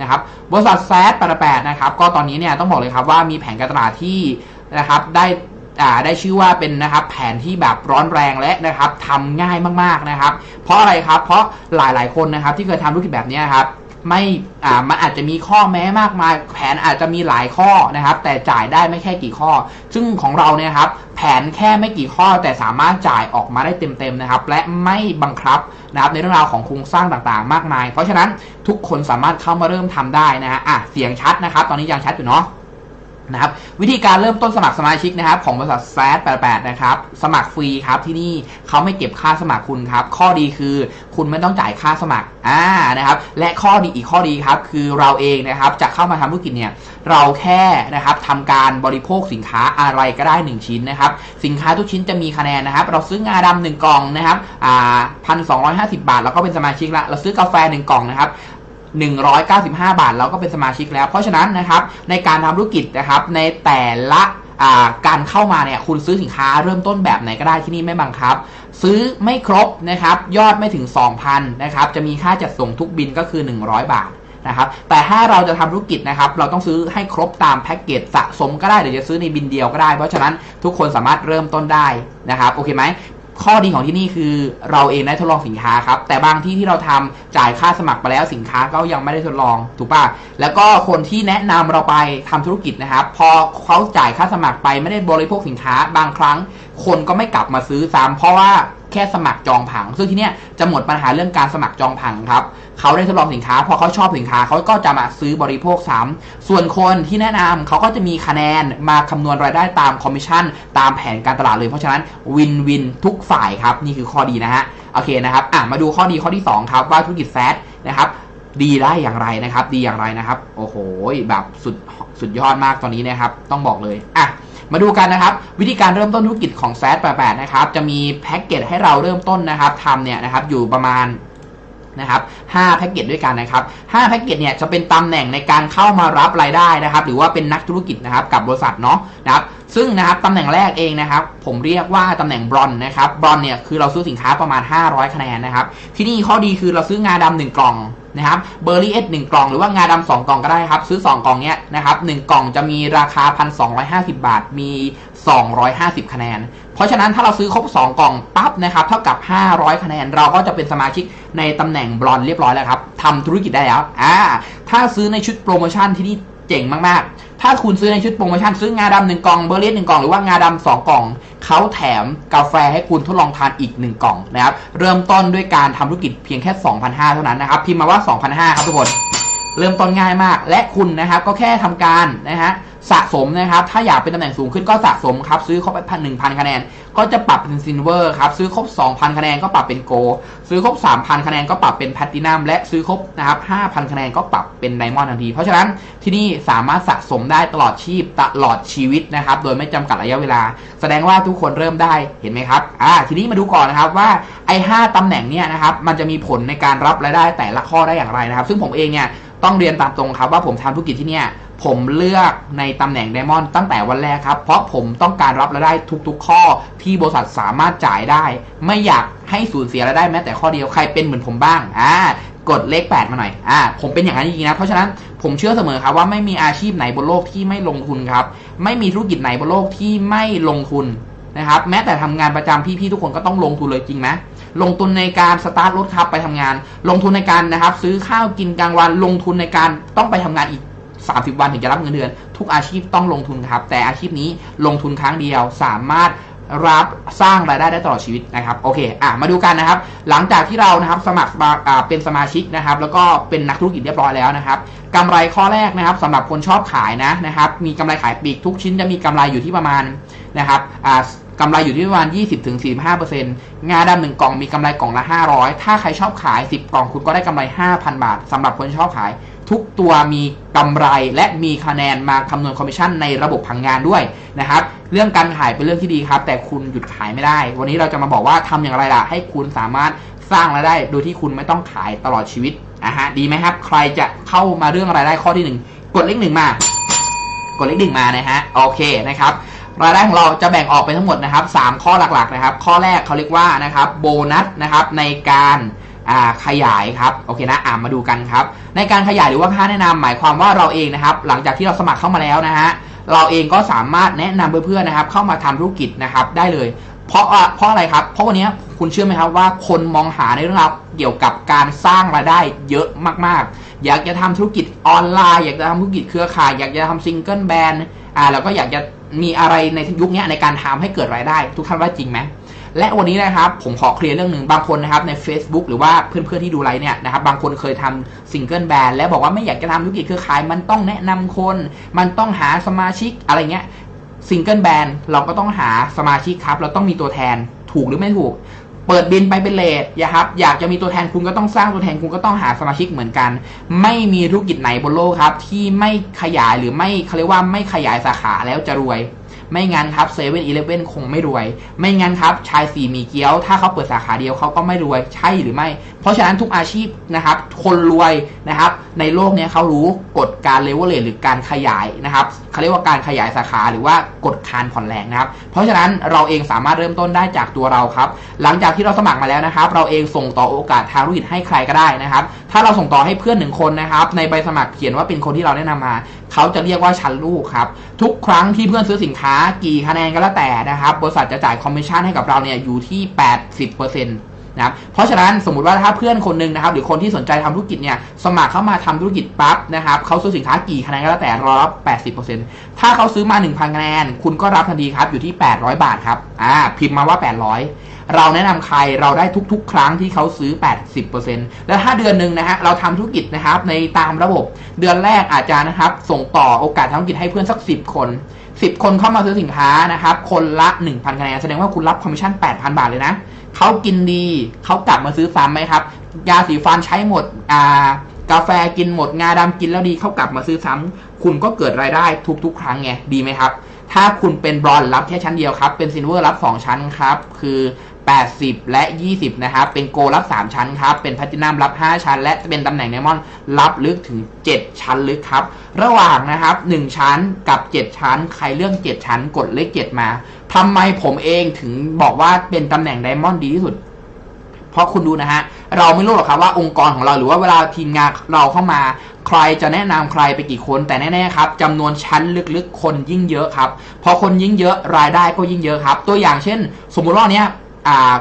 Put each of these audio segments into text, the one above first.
นะครับบริษัทแซดแปดนะครับก็ตอนนี้เนี่ยต้องบอกเลยครับว่ามีแผนการตลาดที่นะครับได้อ่าได้ชื่อว่าเป็นนะครับแผนที่แบบร้อนแรงและนะครับทำง่ายมากๆนะครับ เพราะอะไรครับเพราะหลายๆคนนะครับที่เคยทำธุรกิจแบบนี้ครับ ไม่อ่ามันอาจจะมีข้อแม้มากมาย แผนอาจจะมีหลายข้อนะครับ แต่จ่ายได้ไม่แค่กี่ข้อ ซึ่งของเราเนี่ยครับ แผนแค่ไม่กี่ข้อแต่สามารถจ่ายออกมาได้เต็มๆนะครับ และไม่บังคับนะครับในเรื่องราวของโครงสร้างต่างๆ มากมาย เพราะฉะนั้นทุกคนสามารถเข้ามาเริ่มทำได้นะฮะอะเสียงชัดนะครับ ตอนนี้ยังชัดอยู่เนาะ นะครับวิธีการเริ่มต้นสมัครสมาชิกนะครับของบริษัทแซด88นะครับสมัครฟรีครับที่นี่เขาไม่เก็บค่าสมัครคุณครับข้อดีคือคุณไม่ต้องจ่ายค่าสมัครอ่านะครับและข้อดีอีกข้อดีครับคือเราเองนะครับจะเข้ามาทำธุรกิจเนี่ยเราแค่นะครับทำการบริโภคสินค้าอะไรก็ได้ 1 ชิ้นนะครับสินค้าทุกชิ้นจะมีคะแนนนะครับเราซื้องาดำหนึ่งกล่องนะครับอ่าพันสองบาทเราก็เป็นสมาชิกละเราซื้อกาแฟหนึ่งกล่องนะครับ 195 บาท เราก็เป็นสมาชิกแล้ว เพราะฉะนั้นนะครับในการทำธุรกิจนะครับในแต่ละาการเข้ามาเนี่ยคุณซื้อสินค้าเริ่มต้นแบบไหนก็ได้ที่นี่ไม่บังคับ ซื้อไม่ครบนะครับยอดไม่ถึง 2,000นะครับจะมีค่าจัดส่งทุกบินก็คือ 100 บาทนะครับแต่ถ้าเราจะทำธุรกิจนะครับเราต้องซื้อให้ครบตามแพ็กเกจสะสมก็ได้หรือจะซื้อในบินเดียวก็ได้ เพราะฉะนั้นทุกคนสามารถเริ่มต้นได้นะครับโอเคไหม ข้อดีของที่นี่คือเราเองได้ทดลองสินค้าครับ แต่บางที่ที่เราทำจ่ายค่าสมัครไปแล้วสินค้าก็ยังไม่ได้ทดลองถูกป่ะแล้วก็คนที่แนะนำเราไปทำธุรกิจนะครับ พอเขาจ่ายค่าสมัครไปไม่ได้บริโภคสินค้าบางครั้ง คนก็ไม่กลับมาซื้อซ้ำเพราะว่า แค่สมัครจองผัง ซึ่งที่เนี้ยจะหมดปัญหาเรื่องการสมัครจองผังครับเขาได้ทดลองสินค้า พอเขาชอบสินค้าเขาก็จะมาซื้อบริโภคซ้ำส่วนคนที่แนะนำเขาก็จะมีคะแนนมาคำนวณรายได้ตามคอมมิชชั่น ตามแผนการตลาดเลยเพราะฉะนั้นวินวินทุกฝ่ายครับ นี่คือข้อดีนะฮะโอเคนะครับอะมาดูข้อดีข้อที่ 2 ครับว่าธุรกิจแซดนะครับดีได้อย่างไรนะครับ ดีอย่างไรนะครับ โอ้โหแบบสุดสุดยอดมากตอนนี้นะครับ ต้องบอกเลยอะ มาดูกันนะครับ วิธีการเริ่มต้นธุรกิจของแซดแปดนะครับจะมีแพ็กเกจให้เราเริ่มต้นนะครับทำเนี่ยนะครับอยู่ประมาณ นะครับ5แพ็กเกจด้วยกันนะครับ5แพ็กเกจเนี่ยจะเป็นตำแหน่งในการเข้ามารับรายได้นะครับ หรือว่าเป็นนักธุรกิจนะครับกับบริษัทเนาะนะครับซึ่งนะครับตำแหน่งแรกเองนะครับ ผมเรียกว่าตำแหน่งบรอนนะครับบรอนเนี่ยคือเราซื้อสินค้าประมาณ 500 คะแนนนะครับ ที่นี่ข้อดีคือเราซื้องาดำหนึ่งกล่องนะครับเบอร์รี่เอสหนึ่งกล่องหรือว่างาดำสองกล่องก็ได้ครับ ซื้อ 2 กล่องเนี้ยนะครับหนึ่งกล่องจะมีราคา 1,250 บาท มี 250 คะแนน เพราะฉะนั้นถ้าเราซื้อครบ 2 กล่องปั๊บนะครับเท่ากับ 500 คะแนน เราก็จะเป็นสมาชิกในตำแหน่งบรอนเรียบร้อยแล้วครับทำธุรกิจได้แล้วอ่าถ้าซื้อในชุดโปรโมชั่นที่นี่เจ๋งมากๆ ถ้าคุณซื้อในชุดโปรโมชั่นซื้องาดำหนึ่งกล่องเบอร์เลียหนึ่งกล่องหรือว่างาดำสองกล่องเขาแถมกาแฟให้คุณทดลองทานอีก1กล่องนะครับ เริ่มต้นด้วยการทำธุรกิจเพียงแค่ 2,500 เท่านั้นนะครับ พิมพ์มาว่า 2,500 ครับทุกคน เริ่มต้นง่ายมาก และคุณนะครับก็แค่ทำการนะฮะสะสมนะครับ ถ้าอยากเป็นตำแหน่งสูงขึ้นก็สะสมครับ ซื้อครบพันหนึ่งพันคะแนน ก็จะปรับเป็นซิลเวอร์ครับ ซื้อครบ 2,000 คะแนนก็ปรับเป็นโก ซื้อครบ 3,000 คะแนนก็ปรับเป็นแพลตินัม และซื้อครบนะครับ 5,000 คะแนนก็ปรับเป็นไดมอนด์ทันที เพราะฉะนั้นที่นี่สามารถสะสมได้ตลอดชีพตลอดชีวิตนะครับ โดยไม่จำกัดระยะเวลา แสดงว่าทุกคนเริ่มได้ เห็นไหมครับ อ่า ทีนี้มาดูก่อนนะครับว่าไอ้5ตำแหน่งเนี่ยนะครับ มันจะมีผลในการรับรายได้แต่ละข้อได้อย่างไรนะครับ ซึ่งผมเองเนี่ย ต้องเรียนตามตรงครับว่าผมทำธุรกิจที่เนี่ยผมเลือกในตำแหน่งไดมอนด์ตั้งแต่วันแรกครับ เพราะผมต้องการรับรายได้ทุกๆ ข้อที่บริษัทสามารถจ่ายได้ ไม่อยากให้สูญเสียรายได้แม้แต่ข้อเดียวใครเป็นเหมือนผมบ้างอ่ากดเลข 8 มาหน่อยอ่าผมเป็นอย่างนั้นจริงๆนะ เพราะฉะนั้นผมเชื่อเสมอครับว่าไม่มีอาชีพไหนบนโลกที่ไม่ลงทุนครับ ไม่มีธุรกิจไหนบนโลกที่ไม่ลงทุนนะครับ แม้แต่ทำงานประจำพี่ๆทุกคนก็ต้องลงทุนเลยจริงไหม ลงทุนในการสตาร์ทรถครับไปทำงาน ลงทุนในการนะครับ ซื้อข้าวกินกลางวัน ลงทุนในการต้องไปทำงานอีก 30 วันถึงจะรับเงินเดือน ทุกอาชีพต้องลงทุนครับ แต่อาชีพนี้ลงทุนครั้งเดียวสามารถรับสร้างรายได้ได้ตลอดชีวิตนะครับโอเคอะมาดูกันนะครับ หลังจากที่เรานะครับสมัครเป็นสมาชิกนะครับ แล้วก็เป็นนักธุรกิจเรียบร้อยแล้วนะครับกำไรข้อแรกนะครับสำหรับคนชอบขายนะนะครับ มีกำไรขายปลีกทุกชิ้นจะมีกำไรอยู่ที่ประมาณนะครับอ่า กำไรอยู่ที่ประมาณ 20-45%งาดำหนึ่งกล่องมีกำไรกล่องละ 500 ถ้าใครชอบขาย 10 กล่องคุณก็ได้กำไร 5,000 บาทสำหรับคนชอบขาย ทุกตัวมีกำไรและมีคะแนนมาคำนวณคอมมิชชั่นในระบบผังงานด้วยนะครับ เรื่องการขายเป็นเรื่องที่ดีครับ แต่คุณหยุดขายไม่ได้ วันนี้เราจะมาบอกว่าทำอย่างไรล่ะ ให้คุณสามารถสร้างรายได้โดยที่คุณไม่ต้องขายตลอดชีวิตอะฮะดีไหมครับ ใครจะเข้ามาเรื่องรายได้ข้อที่หนึ่งกดเลขหนึ่งมากดเลขหนึ่งมานะฮะโอเคนะครับ รายได้ของเราจะแบ่งออกเป็นทั้งหมดนะครับ 3 ข้อหลักๆนะครับ ข้อแรกเขาเรียกว่านะครับโบนัสนะครับในการขยายครับโอเคนะอ่านมาดูกันครับ ในการขยายหรือว่าค่าแนะนำหมายความว่าเราเองนะครับ หลังจากที่เราสมัครเข้ามาแล้วนะฮะเราเองก็สามารถแนะนำเพื่อนๆนะครับ เข้ามาทำธุรกิจนะครับได้เลย เพราะเพราะอะไรครับ เพราะวันนี้คุณเชื่อไหมครับว่าคนมองหาในเรื่องราวเกี่ยวกับการสร้างรายได้เยอะมากๆ อยากจะทำธุรกิจออนไลน์ อยากจะทำธุรกิจเครือข่าย อยากจะทำซิงเกิลแบรนด์อ่าแล้วก็อยากจะ มีอะไรในยุคนี้ในการทำให้เกิดรายได้ ทุกท่านว่าจริงไหมและวันนี้นะครับผมขอเคลียร์เรื่องหนึ่งบางคนนะครับใน Facebook หรือว่าเพื่อนๆที่ดูไลฟ์เนี่ยนะครับบางคนเคยทำซิงเกิลแบรนด์แล้วบอกว่าไม่อยากจะทำธุรกิจเครือข่ายมันต้องแนะนำคน มันต้องหาสมาชิกอะไรเงี้ยซิงเกิลแบรนด์เราก็ต้องหาสมาชิกครับ เราต้องมีตัวแทนถูกหรือไม่ถูก เปิดบินไปเป็นเลทนะครับ อยากจะมีตัวแทนคุณก็ต้องสร้างตัวแทนคุณก็ต้องหาสมาชิกเหมือนกัน ไม่มีธุรกิจไหนบนโลกครับ ที่ไม่ขยายหรือไม่เขาเรียกว่าไม่ขยายสาขาแล้วจะรวย ไม่งั้นครับเซเว่นอีเลฟเว่นคงไม่รวย ไม่งั้นครับชายสี่มีเกี๊ยว ถ้าเขาเปิดสาขาเดียวเขาก็ไม่รวยใช่หรือไม่ เพราะฉะนั้นทุกอาชีพนะครับ คนรวยนะครับ ในโลกนี้เขารู้กฎการเลเวลเลหรือการขยายนะครับเขาเรียกว่าการขยายสาขาหรือว่ากฎคานผ่อนแรงนะครับ เพราะฉะนั้นเราเองสามารถเริ่มต้นได้จากตัวเราครับ หลังจากที่เราสมัครมาแล้วนะครับ เราเองส่งต่อโอกาสทางธุรกิจให้ใครก็ได้นะครับ ถ้าเราส่งต่อให้เพื่อนหนึ่งคนนะครับ ในใบสมัครเขียนว่าเป็นคนที่เราแนะนำมา เขาจะเรียกว่าชั้นลูกครับ ทุกครั้งที่เพื่อนซื้อสินค้ากี่คะแนนก็แล้วแต่นะครับ บริษัทจะจ่ายคอมมิชชั่นให้กับเราเนี่ยอยู่ที่ 80%นะครับเพราะฉะนั้นสมมุติว่าถ้าเพื่อนคนหนึ่งนะครับ หรือคนที่สนใจทำธุรกิจเนี่ยสมัครเข้ามาทำธุรกิจปั๊บนะครับเขาซื้อสินค้ากี่คะแนนก็แล้วแต่เรารับ 80%ถ้าเขาซื้อมา 1,000คะแนน คุณก็รับทันทีครับอยู่ที่ 800 บาทครับอ่าพิมพ์มาว่า 800 เราแนะนำใครเราได้ทุกๆ ครั้งที่เขาซื้อ 80%แล้วถ้าเดือนหนึ่งนะฮะเราทำธุรกิจนะครับในตามระบบ เดือนแรกอาจจะนะครับส่งต่อโอกาสทำธุรกิจให้เพื่อนสัก 10 คน 10 คนเข้ามาซื้อสินค้านะครับ คนละ 1,000คะแนนแสดงว่าคุณรับคอมมิชชั่น 8,000 บาทเลยนะเขากินดีเขากลับมาซื้อซ้ำไหมครับ ยาสีฟันใช้หมดอ่ากาแฟกินหมดงาดำกินแล้วดีเขากลับมาซื้อซ้ำคุณก็เกิดรายได้ทุกๆ ครั้งไงดีไหมครับ ถ้าคุณเป็นบรอนรับแค่ชั้นเดียวครับ เป็นซิลเวอร์รับ 2 ชั้นครับ คือ 80 และ 20 นะครับ เป็นโกลรับ 3 ชั้นครับ เป็นแพลตินัมรับ 5 ชั้น และเป็นตำแหน่งไดมอนด์รับลึกถึง 7 ชั้นลึกครับ ระหว่างนะครับ 1 ชั้นกับ 7 ชั้น ใครเลือก 7 ชั้น กดเลข 7 มาทำไมผมเองถึงบอกว่าเป็นตำแหน่งไดมอนด์ดีที่สุด เพราะคุณดูนะฮะ เราไม่รู้หรอกครับว่าองค์กรของเราหรือว่าเวลาทีมงานเราเข้ามาใครจะแนะนำใครไปกี่คนแต่แน่ๆครับจำนวนชั้นลึกๆ คนยิ่งเยอะครับพอคนยิ่งเยอะรายได้ก็ยิ่งเยอะครับ ตัวอย่างเช่น สมมุติว่าเนี้ย อ่า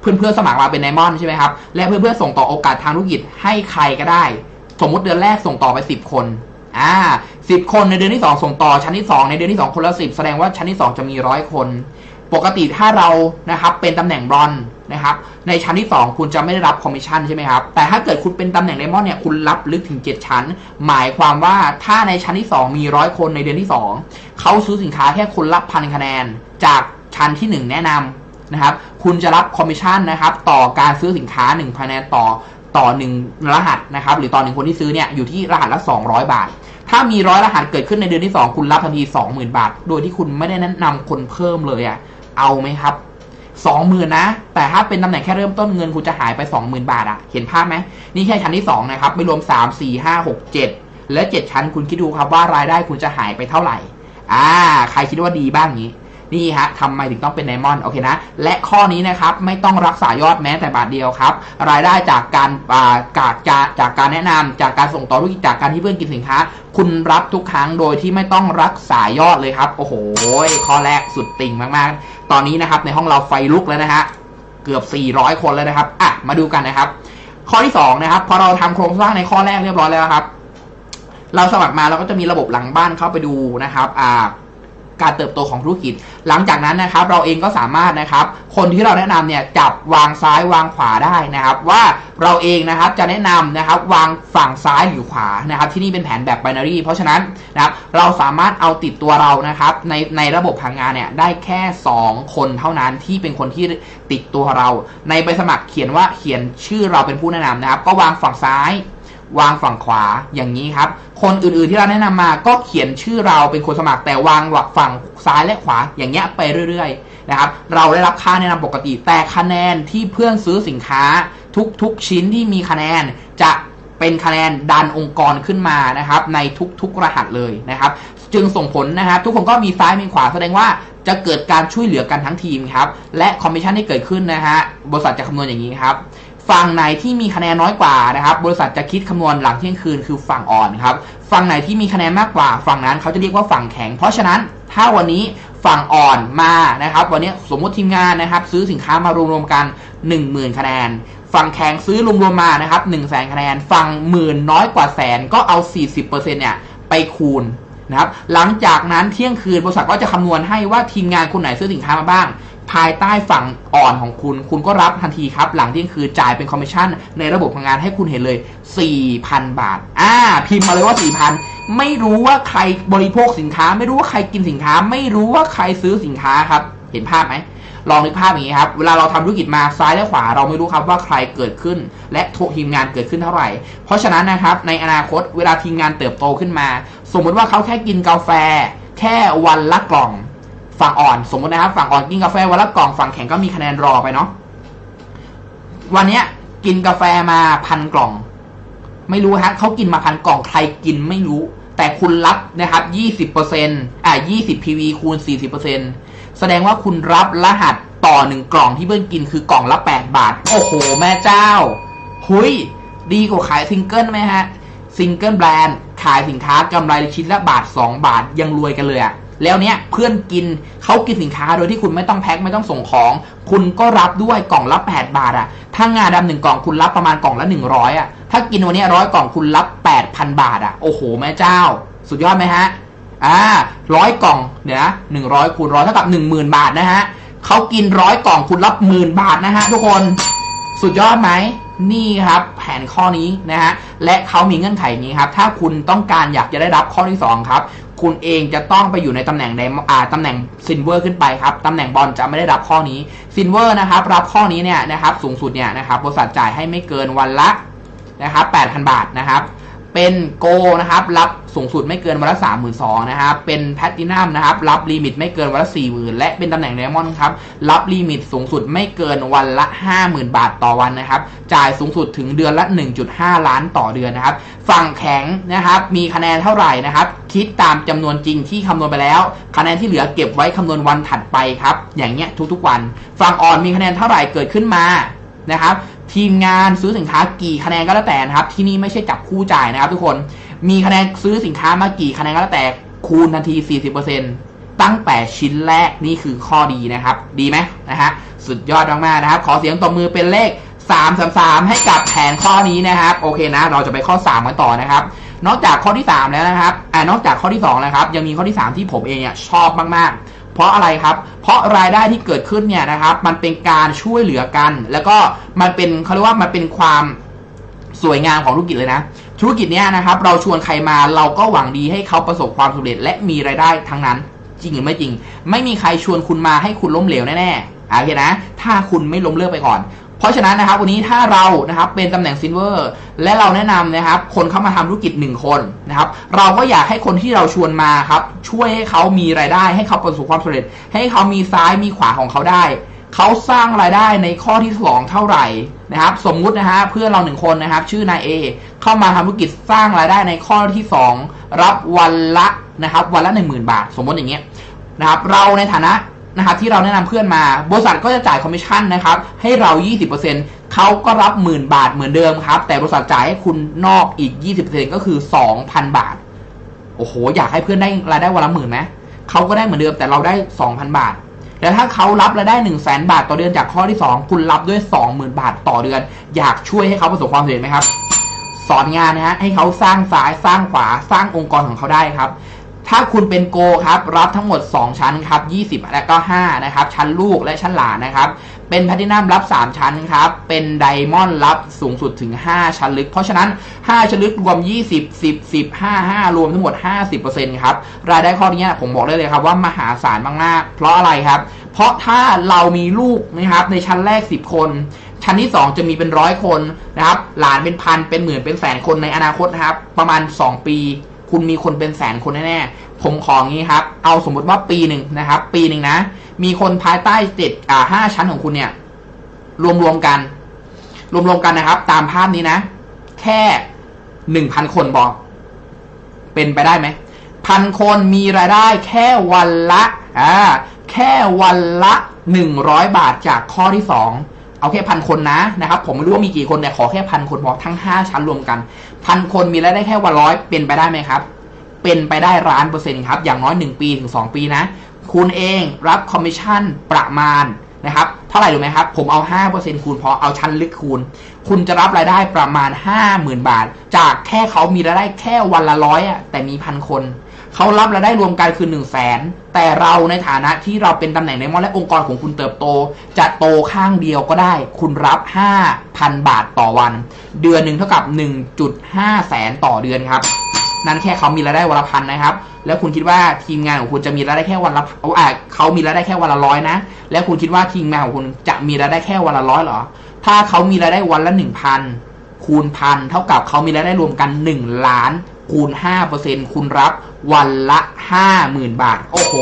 เพื่อนสมัครมาเป็นไดมอนด์ใช่ไหมครับ และเพื่อนๆส่งต่อโอกาสทางธุรกิจให้ใครก็ได้ สมมุติเดือนแรกส่งต่อไป 10 คนอ่าสิบคนในเดือนที่2ส่งต่อชั้นที่2ในเดือนที่2คนละ10แสดงว่าชั้นที่2จะมีร้อยคน ปกติถ้าเรานะครับเป็นตำแหน่งบรอนนะครับในชั้นที่ 2 คุณจะไม่ได้รับคอมมิชชั่นใช่ไหมครับแต่ถ้าเกิดคุณเป็นตำแหน่งไดมอนด์เนี่ยคุณรับลึกถึง 7 ชั้น หมายความว่าถ้าในชั้นที่ 2 มีร้อยคนในเดือนที่ 2 เขาซื้อสินค้าแค่คนละพันคะแนน จากชั้นที่ 1 แนะนำ นะครับ คุณจะรับคอมมิชชั่นนะครับต่อการซื้อสินค้า1คะแนนต่อต่อ 1 รหัสนะครับ หรือต่อ 1 คนที่ซื้อเนี่ยอยู่ที่รหัสละ 200 บาท ถ้ามีร้อยรหัสเกิดขึ้นในเดือนที่ 2 คุณรับทันที 20,000 บาท โดยที่คุณไม่ได้แนะนำคนเพิ่มเลยอะ่ะเอาไหมครับ20,000นะ แต่ถ้าเป็นตำแหน่งแค่เริ่มต้นเงินคุณจะหายไป20,000บาทอะ่ะเห็นภาพไหม นี่แค่ชั้นที่2นะครับไม่รวม3 4 5 6 7และ7ชั้นคุณคิดดูครับว่ารายได้คุณจะหายไปเท่าไหร่ อ่า ใครคิดว่าดีบ้างนี้ นี่ฮะทำไมถึงต้องเป็นไดมอนด์โอเคนะ และข้อนี้นะครับไม่ต้องรักษายอดแม้แต่บาทเดียวครับ รายได้จากการอ่าจากจากจากการแนะนำจากการส่งต่อธุรกิจจากการที่เพื่อนกินสินค้า คุณรับทุกครั้งโดยที่ไม่ต้องรักษายอดเลยครับ โอ้โห ข้อแรกสุดติ่งมากๆ ตอนนี้นะครับในห้องเราไฟลุกแล้วนะฮะเกือบ 400 คนแล้วนะครับอะมาดูกันนะครับ ข้อที่2นะครับพอเราทำโครงสร้างในข้อแรกเรียบร้อยแล้วครับเราสมัครมาเราก็จะมีระบบหลังบ้านเข้าไปดูนะครับ อ่า การเติบโตของธุรกิจ หลังจากนั้นนะครับ เราเองก็สามารถนะครับ คนที่เราแนะนำเนี่ยจับวางซ้ายวางขวาได้นะครับ ว่าเราเองนะครับจะแนะนำนะครับวางฝั่งซ้ายหรือขวานะครับ ที่นี่เป็นแผนแบบ binary เพราะฉะนั้นนะครับเราสามารถเอาติดตัวเรานะครับในในระบบพลังงานเนี่ยได้แค่ 2 คนเท่านั้นที่เป็นคนที่ติดตัวเรา ในใบสมัครเขียนว่าเขียนชื่อเราเป็นผู้แนะนำนะครับ ก็วางฝั่งซ้าย วางฝั่งขวาอย่างนี้ครับ คนอื่นๆที่เราแนะนำมาก็เขียนชื่อเราเป็นคนสมัครแต่วางฝั่งซ้ายและขวาอย่างเงี้ยไปเรื่อยๆนะครับ เราได้รับค่าแนะนำปกติ แต่คะแนนที่เพื่อนซื้อสินค้าทุกๆชิ้นที่มีคะแนนจะเป็นคะแนนดันองค์กรขึ้นมานะครับในทุกๆรหัสเลยนะครับ จึงส่งผลนะครับทุกคนก็มีซ้ายมีขวาแสดงว่าจะเกิดการช่วยเหลือกันทั้งทีมครับและคอมมิชชั่นที่เกิดขึ้นนะฮะบริษัทจะคำนวณอย่างนี้ครับ ฝั่งไหนที่มีคะแนนน้อยกว่านะครับ บริษัทจะคิดคำนวณหลังเที่ยงคืนคือฝั่งอ่อนครับ ฝั่งไหนที่มีคะแนนมากกว่า ฝั่งนั้นเขาจะเรียกว่าฝั่งแข็ง เพราะฉะนั้นถ้าวันนี้ฝั่งอ่อนมานะครับ วันนี้สมมติทีมงานนะครับ ซื้อสินค้ามารวมๆกัน 10,000 คะแนน ฝั่งแข็งซื้อรวมๆมานะครับ1 0 0 0 0 0คะแนน ฝั่งหมื่นน้อยกว่าแสนก็เอา 40%เนี่ยไปคูณนะครับหลังจากนั้นเที่ยงคืนบริษัทก็จะคำนวณให้ว่าทีมงานคนไหนซื้อสินค้ามาบ้าง ภายใต้ฝั่งอ่อนของคุณ คุณก็รับทันทีครับ หลังเที่ยงคืนจ่ายเป็นคอมมิชชั่นในระบบพลังงานให้คุณเห็นเลย 4,000 บาท อ่า พิมพ์มาเลยว่า 4,000 ไม่รู้ว่าใครบริโภคสินค้า ไม่รู้ว่าใครกินสินค้า ไม่รู้ว่าใครซื้อสินค้าครับ เห็นภาพไหมลองนึกภาพอย่างนี้ครับ เวลาเราทำธุรกิจมาซ้ายและขวาเราไม่รู้ครับว่าใครเกิดขึ้น และทีมงานเกิดขึ้นเท่าไหร่ เพราะฉะนั้นนะครับในอนาคตเวลาทีมงานเติบโตขึ้นมา สมมติว่าเขาแค่กินกาแฟ แค่วันละกล่อง ฝั่งอ่อนสมมตินะครับฝั่งอ่อนกินกาแฟวันละกล่องฝั่งแข็งก็มีคะแนนรอไปเนาะวันเนี้ยกินกาแฟมาพันกล่อง ไม่รู้ฮะเขากินมาพันกล่องใครกินไม่รู้ แต่คุณรับนะครับยี่สิบเปอร์เซ็นต์อ่ายี่สิบ PV คูณสี่สิบเปอร์เซ็นต์แสดงว่าคุณรับรหัสต่อหนึ่งกล่องที่เพื่อนกินคือกล่องละแปดบาท โอ้โห แม่เจ้า หุย ดีกว่าขายซิงเกิลไหมฮะ ซิงเกิลแบรนด์ ขายสินค้ากำไรชิ้นละบาท2บาทยังรวยกันเลยอะ แล้วเนี้ยเพื่อนกินเขากินสินค้าโดยที่คุณไม่ต้องแพ็คไม่ต้องส่งของ คุณก็รับด้วยกล่องละ8บาทอะถ้างาดำหนึ่งกล่องคุณรับประมาณกล่องละ100อะถ้ากินวันนี้ร้อยกล่องคุณรับ 8,000 บาทอะโอ้โหแม่เจ้า สุดยอดไหมฮะอ่าร้อยกล่องเดี๋ยวนะหนึ่งร้อยคูณร้อยเท่ากับหนึ่งหมื่นบาทนะฮะเขากินร้อยกล่องคุณรับหมื่นบาทนะฮะทุกคน สุดยอดไหม นี่ครับแผนข้อนี้นะฮะและเขามีเงื่อนไขนี้ครับ ถ้าคุณต้องการอยากจะได้รับข้อที่ 2 ครับคุณเองจะต้องไปอยู่ในตำแหน่งใดตำแหน่งซินเวอร์ขึ้นไปครับ ตำแหน่งบอลจะไม่ได้รับข้อนี้ซินเวอร์นะครับ รับข้อนี้เนี่ยนะครับ สูงสุดเนี่ยนะครับ บริษัทจ่ายให้ไม่เกินวันละนะครับ8,000 บาทนะครับ เป็นโกนะครับ รับ สูงสุดไม่เกินวันละสามหมื่นสองนะครับ เป็นแพตตินัมนะครับ รับลิมิตไม่เกินวันละสี่หมื่นและเป็นตำแหน่งไดมอนด์ครับ รับลิมิตสูงสุดไม่เกินวันละห้าหมื่นบาทต่อวันนะครับ จ่ายสูงสุดถึงเดือนละ 1.5 ล้านต่อเดือนนะครับ ฝั่งแข็งนะครับ มีคะแนนเท่าไหร่นะครับ คิดตามจำนวนจริงที่คำนวณไปแล้ว คะแนนที่เหลือเก็บไว้คำนวณวันถัดไปครับ อย่างเงี้ยทุกๆวัน ฝั่งอ่อนมีคะแนนเท่าไหร่เกิดขึ้นมานะครับทีมงานซื้อสินค้ากี่คะแนนก็แล้วแต่นะครับ ที่นี่ไม่ใช่จับคู่จ่ายนะครับทุกคน มีคะแนนซื้อสินค้ามากี่คะแนนก็แล้วแต่คูณทันที 40%ตั้งแต่ชิ้นแรกนี่คือข้อดีนะครับ ดีไหมนะฮะสุดยอดมากๆนะครับ ขอเสียงตบมือเป็นเลข 333 ให้กับแผนข้อนี้นะครับ โอเคนะ เราจะไปข้อ 3 กันต่อนะครับ นอกจากข้อที่ 3 แล้วนะครับอ่านอกจากข้อที่ 2 นะครับ ยังมีข้อที่ 3 ที่ผมเองเนี่ยชอบมากๆเพราะอะไรครับ เพราะรายได้ที่เกิดขึ้นเนี่ยนะครับ มันเป็นการช่วยเหลือกัน แล้วก็มันเป็นเขาเรียกว่ามันเป็นความ สวยงามของธุรกิจเลยนะ ธุรกิจเนี้ยนะครับ เราชวนใครมาเราก็หวังดีให้เขาประสบความสำเร็จและมีรายได้ทั้งนั้น จริงหรือไม่จริง ไม่มีใครชวนคุณมาให้คุณล้มเหลวแน่ๆโอเคนะ ถ้าคุณไม่ล้มเลิกไปก่อนเพราะฉะนั้นนะครับวันนี้ถ้าเรานะครับเป็นตำแหน่งซินเวอร์และเราแนะนำนะครับ คนเข้ามาทำธุรกิจหนึ่งคนนะครับ เราก็อยากให้คนที่เราชวนมาครับ ช่วยให้เขามีรายได้ ให้เขาประสบความสำเร็จ ให้เขามีซ้ายมีขวาของเขาได้ เขาสร้างรายได้ในข้อที่ 2 เท่าไหร่ นะครับ สมมุตินะฮะเพื่อนเราหนึ่งคนนะครับ ชื่อนายเอเข้ามาทำธุรกิจสร้างรายได้ในข้อที่ 2 รับวันละนะครับ วันละ 10,000 บาท สมมติอย่างเงี้ยนะครับ เราในฐานะนะครับที่เราแนะนำเพื่อนมาบริษัทก็จะจ่ายคอมมิชชั่นนะครับ ให้เรา 20%เขาก็รับหมื่นบาทเหมือนเดิมครับ แต่บริษัทจ่ายให้คุณนอกอีก 20%ก็คือ 2,000 บาท โอ้โห อยากให้เพื่อนได้รายได้วันละหมื่นไหมเขาก็ได้เหมือนเดิมแต่เราได้ 2,000 บาท แล้วถ้าเขารับรายได้1 0 0 0 0แบาทต่อเดือนจากข้อที่ 2 คุณรับด้วย 20,000 บาทต่อเดือน อยากช่วยให้เขาประสบความสำเร็จไหมครับ สอนงานนะฮะให้เขาสร้างซ้ายสร้างขวาสร้างองค์กรของเขาได้ครับ ถ้าคุณเป็นโกครับรับทั้งหมด 2 ชั้นครับ20 และก็5นะครับชั้นลูกและชั้นหลานนะครับเป็นแพลตินัมรับ 3 ชั้นครับ เป็นไดมอนด์รับสูงสุดถึง 5 ชั้นลึก เพราะฉะนั้น 5 ชั้นลึกรวม 20 10 10 5 5 รวมทั้งหมด 50%ครับ รายได้ข้อนี้ผมบอกได้เลยครับว่ามหาศาลมากๆ เพราะอะไรครับ เพราะถ้าเรามีลูกนะครับในชั้นแรก 10 คน ชั้นที่ 2 จะมีเป็นร้อยคนนะครับ หลานเป็นพัน เป็นหมื่น เป็นแสนคนในอนาคตครับ ประมาณ 2 ปี คุณมีคนเป็นแสนคนแน่ๆ ผมของงี้ครับ เอาสมมติว่าปีหนึ่งนะครับ ปีหนึ่งนะ มีคนภายใต้เจ็ดอ่าห้าชั้นของคุณเนี่ย รวมๆกัน รวมๆกันนะครับ ตามภาพนี้นะ แค่หนึ่งพันคนบอก เป็นไปได้ไหมพันคนมีรายได้แค่วันละอ่าแค่วันละหนึ่งร้อยบาทจากข้อที่สอง เอาแค่พันคนนะนะครับผมไม่รู้ว่ามีกี่คนแต่ขอแค่พันคนพอทั้ง 5 ชั้นรวมกันพันคนมีรายได้แค่วันร้อยเป็นไปได้ไหมครับ เป็นไปได้ล้านเปอร์เซ็นต์ครับอย่างน้อย 1 ปีถึง 2 ปีนะ คุณเองรับคอมมิชชั่นประมาณนะครับเท่าไหร่รู้ไหมครับ ผมเอา5%คูณพราะเอาชั้นลึกคูณ คุณจะรับรายได้ประมาณ 50,000 บาท จากแค่เขามีรายได้แค่วันละร้อยอะแต่มีพันคน เขารับรายได้รวมกันคือ1 0 0 0 0แสนแต่เราในฐานะที่เราเป็นตำแหน่งในมอนและองค์กรของคุณเติบโต จะโตข้างเดียวก็ได้ คุณรับ 5,000 บาทต่อวัน เดือนหนึ่งเท่ากับ 1.5 แสนต่อเดือนครับ นั่นแค่เขามีรายได้วันละพันนะครับ แล้วคุณคิดว่าทีมงานของคุณจะมีรายได้แค่วันละเอาอะเขามีรายได้แค่วันละร้อยนะ แล้วคุณคิดว่าทีมงานของคุณจะมีรายได้แค่วันละร้อยหรอ ถ้าเขามีรายได้วันละหนึ่งพันคูณพันเท่ากับเขามีรายได้รวมกันหนึ่งล้าน คูณห้าเปอร์เซ็นคุณรับวันละห้าหมื่นบาท โอ้โห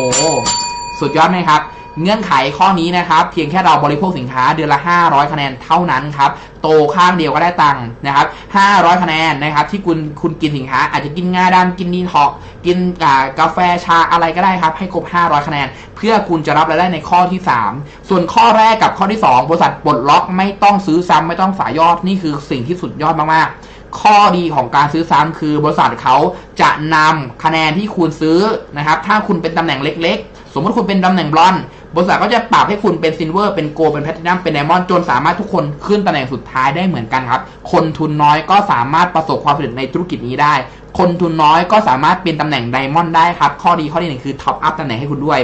สุดยอดไหมครับ เงื่อนไขข้อนี้นะครับ เพียงแค่เราบริโภคสินค้าเดือนละ 500 คะแนนเท่านั้นครับ โตข้างเดียวก็ได้ตังค์นะครับ 500 คะแนนนะครับ ที่คุณคุณกินสินค้า อาจจะกินงาดำกินดีท็อก กินอ่ากาแฟชาอะไรก็ได้ครับ ให้ครบ 500 คะแนน เพื่อคุณจะรับรายได้ในข้อที่ 3 ส่วนข้อแรกกับข้อที่ 2 บริษัทปลดล็อกไม่ต้องซื้อซ้ำไม่ต้องฝายอดนี่คือสิ่งที่สุดยอดมากๆ ข้อดีของการซื้อซ้ำคือบริษัทเขาจะนำคะแนนที่คุณซื้อนะครับ ถ้าคุณเป็นตำแหน่งเล็ก ๆ สมมติคุณเป็นตำแหน่งบลอนบริษัทก็จะปรับให้คุณเป็นซิลเวอร์เป็นโกลเป็นแพลตินัมเป็นไดมอนด์จนสามารถทุกคนขึ้นตำแหน่งสุดท้ายได้เหมือนกันครับ คนทุนน้อยก็สามารถประสบความสำเร็จในธุรกิจนี้ได้ คนทุนน้อยก็สามารถเป็นตำแหน่งไดมอนด์ได้ครับ ข้อดีข้อที่หนึ่งคือท็อปอัพตำแหน่งให้คุณด้วย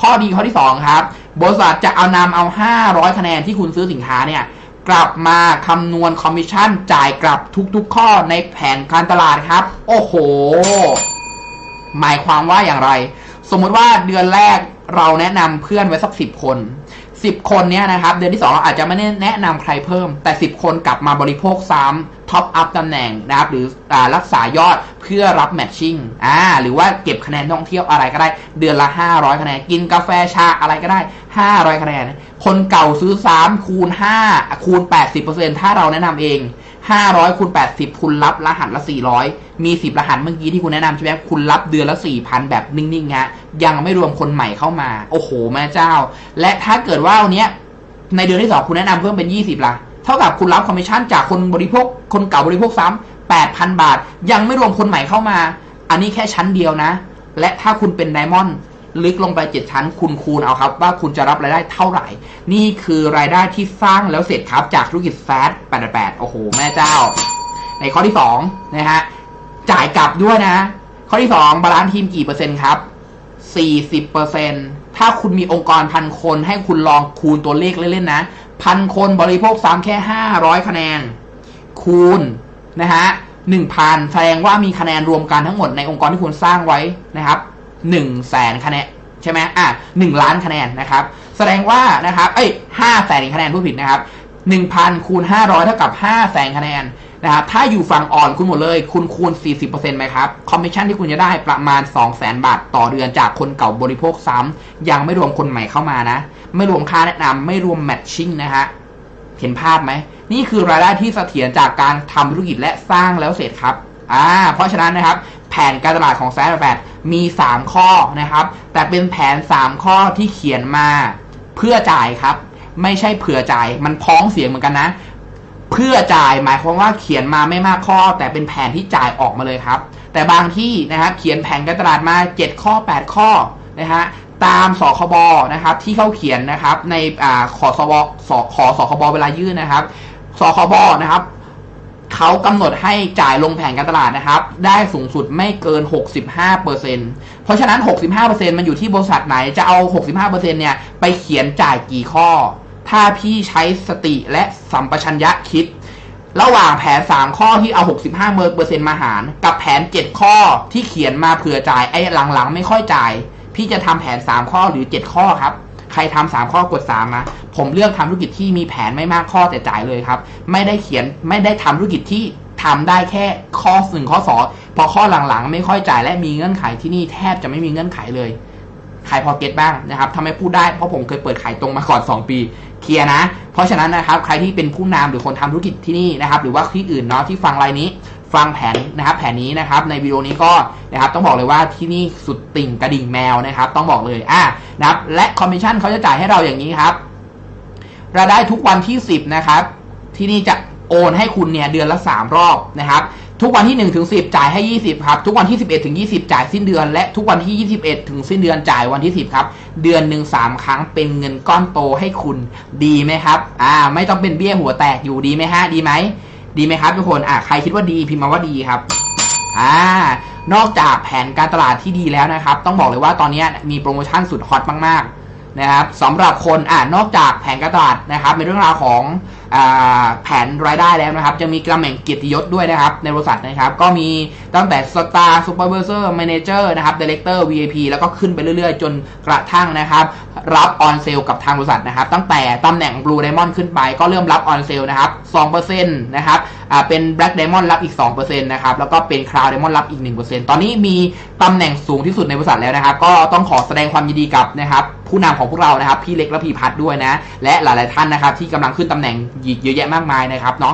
ข้อดีข้อที่สองครับบริษัทจะเอานำเอา 500 คะแนนที่คุณซื้อสินค้าเนี่ย กลับมาคำนวณคอมมิชชั่นจ่ายกลับทุกๆข้อในแผนการตลาดครับ โอ้โห หมายความว่าอย่างไร สมมติว่าเดือนแรกเราแนะนำเพื่อนไว้สักสิบคน สิบคนเนี้ยนะครับ เดือนที่สองเราอาจจะไม่ได้แนะนำใครเพิ่ม แต่สิบคนกลับมาบริโภคซ้ำท็อปอัพตำแหน่งนะครับ หรืออรักษายอดเพื่อรับแมทชิ่งอ่าหรือว่าเก็บคะแนนท่องเที่ยวอะไรก็ได้ เดือนละ 500 คะแนน กินกาแฟชาอะไรก็ได้ 500 คะแนน คนเก่าซื้อ3คูณ 5 คูณ 80%ถ้าเราแนะนำเอง 500คูณ80คุณรับรหัสละ400มี10รหัสเมื่อกี้ที่คุณแนะนำใช่ไหมคุณรับเดือนละ4,000แบบนิ่งๆฮะยังไม่รวมคนใหม่เข้ามา โอ้โหแม่เจ้า และถ้าเกิดว่าวันเนี้ยในเดือนที่2คุณแนะนำเพิ่มเป็น20ล่ะเท่ากับคุณรับคอมมิชชั่นจากคนบริโภค คนเก่าบริโภคซ้ำ8,000บาท ยังไม่รวมคนใหม่เข้ามา อันนี้แค่ชั้นเดียวนะ และถ้าคุณเป็นไดมอนด์ ลึกลงไป 7 ชั้น คุณคูณเอาครับ ว่าคุณจะรับรายได้เท่าไหร่ นี่คือรายได้ที่สร้างแล้วเสร็จครับจากธุรกิจแซด88 โอ้โห แม่เจ้า ในข้อที่2นะฮะจ่ายกลับด้วยนะ ข้อที่ 2 บาลานซ์ทีมกี่เปอร์เซ็นต์ครับ 40เปอร์เซ็นถ้าคุณมีองค์กรพันคนให้คุณลองคูณตัวเลขเล่นๆนะพันคนบริโภคซ้ำแค่ 500 คะแนน คูณนะฮะ1,000แสดงว่ามีคะแนนรวมกันทั้งหมดในองค์กรที่คุณสร้างไว้นะครับ 1แสนคะแนนใช่ไหมอะ1ล้านคะแนนนะครับ แสดงว่านะครับเอ้ย5แสนคะแนนผู้ผิดนะครับ1,000คูณ500เท่ากับ5แสนคะแนนนะครับถ้าอยู่ฝั่งอ่อนคุณหมดเลย คุณคูณ 40%ไหมครับ คอมมิชชั่นที่คุณจะได้ประมาณ 200,000 บาทต่อเดือนจากคนเก่าบริโภคซ้ำ ยังไม่รวมคนใหม่เข้ามานะ ไม่รวมค่าแนะนำ ไม่รวมแมทชิ่งนะฮะ เห็นภาพไหม นี่คือรายได้ที่เสถียรจากการทำธุรกิจและสร้างแล้วเสร็จครับ อ่าเพราะฉะนั้นนะครับแผนการตลาดของแซดแปดมี 3 ข้อนะครับ แต่เป็นแผน 3 ข้อที่เขียนมาเพื่อจ่ายครับ ไม่ใช่เผื่อจ่ายมันพ้องเสียงเหมือนกันนะ เพื่อจ่ายหมายความว่าเขียนมาไม่มากข้อ แต่เป็นแผนที่จ่ายออกมาเลยครับ แต่บางที่นะครับเขียนแผนการตลาดมา 7 ข้อ 8 ข้อนะฮะตามสคบนะครับที่เขาเขียนนะครับในอขอสวขอสคบเวลายื่นนะครับสคบนะครับ เขากำหนดให้จ่ายลงแผนการตลาดนะครับ ได้สูงสุดไม่เกิน 65%เพราะฉะนั้น 65%มันอยู่ที่บริษัทไหนจะเอา 65%เนี่ยไปเขียนจ่ายกี่ข้อ ถ้าพี่ใช้สติและสัมปชัญญะคิด ระหว่างแผน 3 ข้อที่เอา 65เปอร์เซ็นต์มาหาร กับแผน 7 ข้อที่เขียนมาเผื่อจ่ายไอ้หลังๆ ไม่ค่อยจ่าย พี่จะทำแผน 3 ข้อหรือ 7 ข้อครับ รทำสามข้อกด3นะผมเลือกทำธุรกิจที่มีแผนไม่มากข้อแต่จ่ายเลยครับ ไม่ได้เขียนไม่ได้ทำธุรกิจที่ทำได้แค่ข้อหนึ่งข้อสองพอข้อหลังๆ ไม่ค่อยจ่ายและมีเงื่อนไขที่นี่แทบจะไม่มีเงื่อนไขเลยใครพอเก็ตบ้างนะครับทำไมพูดได้เพราะผมเคยเปิดขายตรงมาก่อน 2 ปีเคลียร์นะ เพราะฉะนั้นนะครับใครที่เป็นผู้นำหรือคนทำธุรกิจที่นี่นะครับหรือว่าที่อื่นเนาะที่ฟังรายนี้ ฟังแผนนะครับแผนนี้นะครับในวิดีโอนี้ก็นะครับต้องบอกเลยว่าที่นี่สุดติ่งกระดิ่งแมวนะครับต้องบอกเลยอะนะครับและคอมมิชชั่นเขาจะจ่ายให้เราอย่างนี้ครับรายได้ทุกวันที่ 10นะครับที่นี่จะโอนให้คุณเนี่ยเดือนละ 3 รอบนะครับทุกวันที่1ถึง10จ่ายให้ 20ครับทุกวันที่ 11ถึง20จ่ายสิ้นเดือน และทุกวันที่ 21 ถึงสิ้นเดือนจ่ายวันที่ 10ครับเดือนหนึ่งสามครั้งเป็นเงินก้อนโตให้คุณดีไหมครับอ่าไม่ต้องเป็นเบี้ยหัวแตกอยู่ดีไหมฮะดีไหม ดีไหมครับทุกคนอะใครคิดว่าดีพิมพ์มาว่าดีครับอ่านอกจากแผนการตลาดที่ดีแล้วนะครับ ต้องบอกเลยว่าตอนนี้มีโปรโมชั่นสุดฮอตมากๆ นะครับสำหรับคนอ่านอกจากแผนการตลาดนะครับในเรื่องราวของอแผนรายได้แล้วนะครับ จะมีตำแหน่งเกียรติยศด้วยนะครับ ในบริษัทนะครับ ก็มีตั้งแต่ Star Supervisor Manager นเจอร์นะครับ Director VIP แล้วก็ขึ้นไปเรื่อยๆ จนกระทั่งนะครับ รับออนเซลกับทางบริษัทนะครับ ตั้งแต่ตำแหน่ง Blue Diamond ขึ้นไป ก็เริ่มรับออนเซลนะครับ2%นะครับอ่าเป็น Black Diamond รับอีก2%นะครับแล้วก็เป็น Crown Diamond รับอีก 1%ตอนนี้มีตำแหน่งสูงที่สุดในบริษัทแล้วนะครับ ก็ต้องขอแสดงความยินดีกับนะครับผู้นำของพวกเรานะครับพี่เล็กและพี่พัดด้วยนะ และหลาย ๆ ท่านนะครับที่กำลังขึ้นตำแหน่งเยอะแยะมากมายนะครับเนาะ